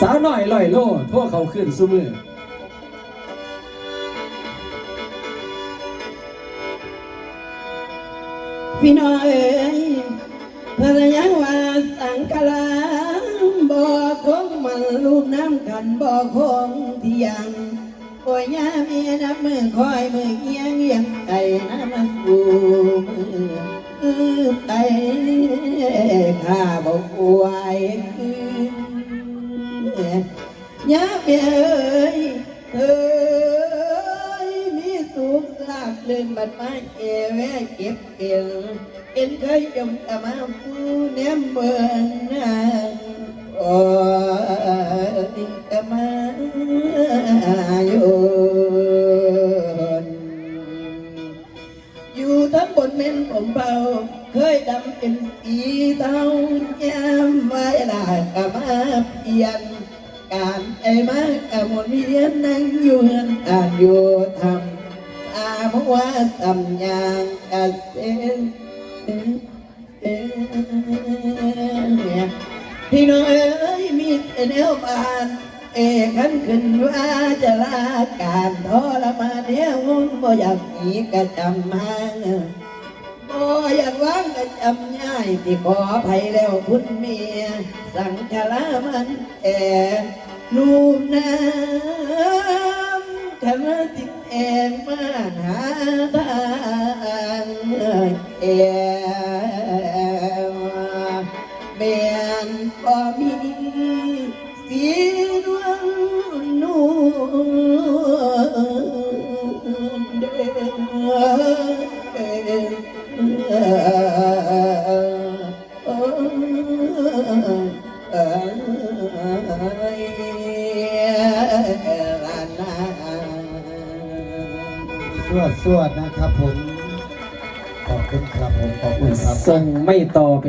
สาวหน่อยลอยโลโทษเขาขึ้นซุมือพี่น้อยเอ้ยภรรยาว่าสังกลาบ่คงมันลูกน้ำกันบ่คงเที่ยงโอ้ยยาเมียนับมือคอยมือเงียงเงียงไอ้น้ำมันกูมืออือไปข้าบ ยาเมียเอ้ยเอ้ยมีสุขลาบเลื่นบัดมาเอแวเก็บเอวเอ็นเคยจมตะมาฟูเนมเมืองนางโอ้ยตะมาอยู่อยู่ทั้งบนเม่นผมเบาเคยดำเป็นสีเทายามไว้ลากะมาเปลี่ยน การไอ้มากะหมดเวียนนั่งอยู่เฮือนอ่านอยู่ทำตาเพราะว่าทำยางกะเซ็นเอ้ยพี่น้องเอ้ยมีแนวบานเอขันขึ้นว่าจะลาการทรมานเนี้ยงบ่อยากหนีกระจำมา บ่อยากว่างกระจำง่ายที่ขอภัยแล้วคุณเมีย สังขลามันแอนลูกน้ำฉันติดแอนมาหาทางแอเบียนก็มีสีด สวดสวดนะครับผม ขอบคุณครับผม ขอบคุณครับ ส่งไม่ต่อไป